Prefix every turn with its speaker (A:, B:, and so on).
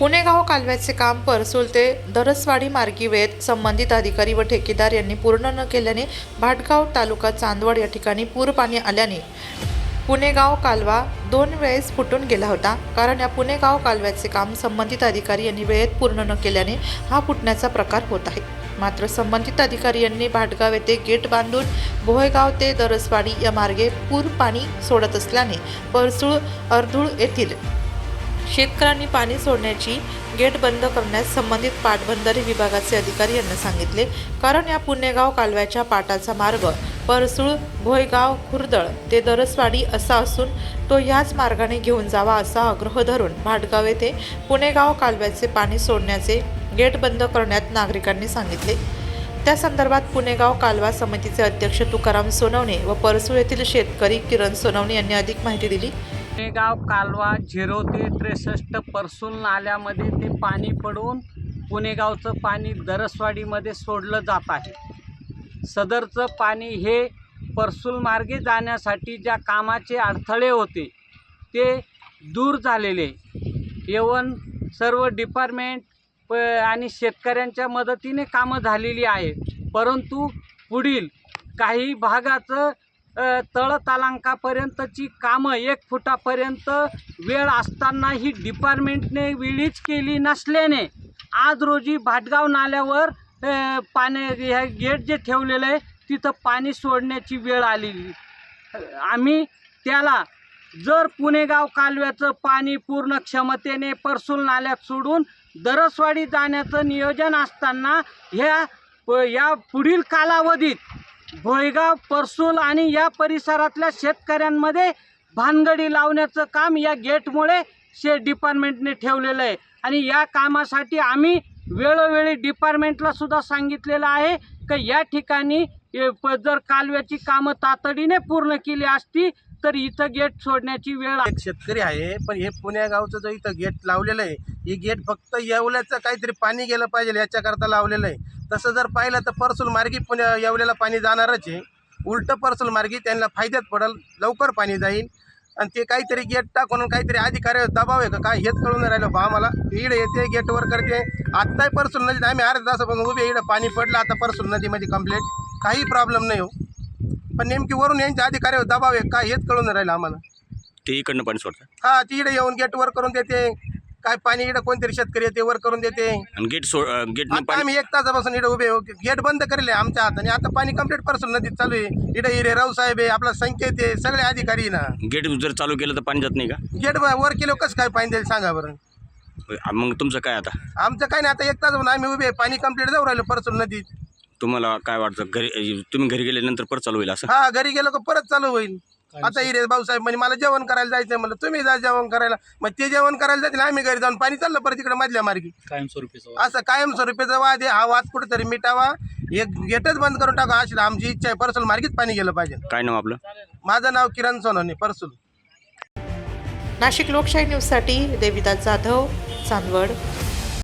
A: पुणेगाव कालव्याचे काम परसूल ते दरसवाडी मार्गी वेळेत संबंधित अधिकारी व ठेकेदार यांनी पूर्ण न केल्याने भाटगाव तालुका चांदवड या ठिकाणी पूर पाणी आल्याने पुणेगाव कालवा दोन वेळेस फुटून गेला होता. कारण या पुणेगाव कालव्याचे काम संबंधित अधिकारी यांनी वेळेत पूर्ण न केल्याने हा फुटण्याचा प्रकार होत आहे. मात्र संबंधित अधिकारी यांनी भाटगाव येथे गेट बांधून भोयगाव ते दरसवाडी या मार्गे पूर पाणी सोडत असल्याने परसूळ अर्धुळ येथील शेतकऱ्यांनी पाणी सोडण्याची गेट बंद करण्यास संबंधित पाटबंधारे विभागाचे अधिकारी यांना सांगितले. कारण या पुणेगाव कालव्याच्या पाटाचा मार्ग परसूळ भोयगाव खुर्दळ ते दरसवाडी असा असून तो ह्याच मार्गाने घेऊन जावा असा आग्रह धरून भाटगाव येथे पुणेगाव कालव्याचे पाणी सोडण्याचे गेट बंद करण्यात नागरिकांनी सांगितले. त्या संदर्भात पुणेगाव कालवा समितीचे अध्यक्ष तुकाराम सोनवणे व परसूळ येथील शेतकरी किरण सोनवणे यांनी अधिक माहिती दिली.
B: पुणेगाव कालवा झिरो ते त्रेसष्ट परसूल नाल्यामध्ये ते पाणी पडून पुणेगावचं पाणी दरसवाडीमध्ये सोडलं जात आहे. सदरचं पाणी हे परसूल मार्गे जाण्यासाठी ज्या कामाचे अडथळे होते ते दूर झालेले. येवन सर्व डिपार्टमेंट प आणि शेतकऱ्यांच्या मदतीने कामं झालेली आहेत. परंतु पुढील काही भागाचं तळ तळतालांकापर्यंतची कामं एक फुटापर्यंत वेळ असताना ही डिपार्टमेंटने वेळीच केली नसल्याने आज रोजी भाटगाव नाल्यावर पाणी ह्या गेट जे ठेवलेलं आहे तिथं पाणी सोडण्याची वेळ आलेली. आम्ही त्याला जर पुणेगाव कालव्याचं पाणी पूर्ण क्षमतेने परसूल नाल्यात सोडून दरसवाडी जाण्याचं नियोजन असताना ह्या या पुढील कालावधीत भोयगाव परसूल आणि या परिसरातल्या शेतकऱ्यांमध्ये भानगडी लावण्याचं काम या गेटमुळे शेत डिपार्टमेंटने ठेवलेलं आहे. आणि या कामासाठी आम्ही वेळोवेळी डिपार्टमेंटला सुद्धा सांगितलेलं आहे की या ठिकाणी प- जर कालव्याची कामं तातडीने पूर्ण केली असती तर इथं गेट सोडण्याची वेळ
C: एक शेतकरी आहे पण हे पुण्या गावचं जो इथं गेट लावलेलं आहे हे गेट फक्त येवल्याचं काहीतरी पाणी गेलं पाहिजे याच्याकरता लावलेलं आहे. तसं जर पाहिलं तर परसूल मार्गी पुण्या येवल्याला पाणी जाणारच आहे. उलटं परसूल मार्गी त्यांना फायद्यात पडेल लवकर पाणी जाईल. आणि ते काहीतरी गेट टाकून काहीतरी अधिकारी दबाव आहे का काय हेच कळून राहिलं बा आम्हाला. इकडे येते गेटवर करते. आत्ताही परसूल नदीत आम्ही अर्धा तासापासून उभे इकडे पाणी पडलं आता परसूल नदीमध्ये कंप्लेंट काही प्रॉब्लेम नाही हो. पण नेमकी वरून यांच्या अधिकाऱ्यावर दबाव आहे काय हेच कळून राहिलं आम्हाला.
D: ते इकडनं पाणी सोडतात.
C: हा ती इकडे येऊन गेट वर करून देते. काय पाणी इकडे कोणतरी शेतकरी येते वर करून देते.
D: आणि गेट सो
C: आता
D: पाणी
C: आम्ही एक तासापासून इकडे उभे गेट बंद करेल आमच्या हाताने. आता पाणी कंप्लीट पर्सून नदीत चालू आहे. इकडे हिरे राव साहेब आहे आपला संकेत आहे सगळे अधिकारी आहे ना.
D: गेट जर चालू केलं तर पाणी जात नाही का?
C: गेट वर केलं कसं काय पाणी द्यायला सांगा बरं.
D: मग तुमचं काय आता?
C: आमचं काय नाही आता एक तास आम्ही उभे आहे. पाणी कंप्लीट जाऊ राहिलो परसून नदीत.
D: तुम्हाला काय वाटतं घरी तुम्ही घरी गेल्यानंतर परत चालू होईल असं?
C: हा घरी गेलो का परत चालू होईल. आता हिरे भाऊसाहेब म्हणजे मला जेवण करायला जायचंय. म्हणलं तुम्ही जा जेवण करायला. मग ते जेवण करायला जातील आम्ही घरी जाऊन पाणी चाललं परत इकडे मधल्या मार्गी.
E: कायमस्वरूपीचं
C: असं कायमस्वरूपीचा वाद आहे. हा वाद कुठेतरी मिटावा. एक गेटच बंद करून टाका. अशी आमची इच्छा आहे. परसूल मार्गीच पाणी गेलं पाहिजे.
D: काय नाव आपलं?
C: माझं नाव किरण सोनवणे परसूल
A: नाशिक लोकशाही न्यूजसाठी देविदास जाधव चांदवड.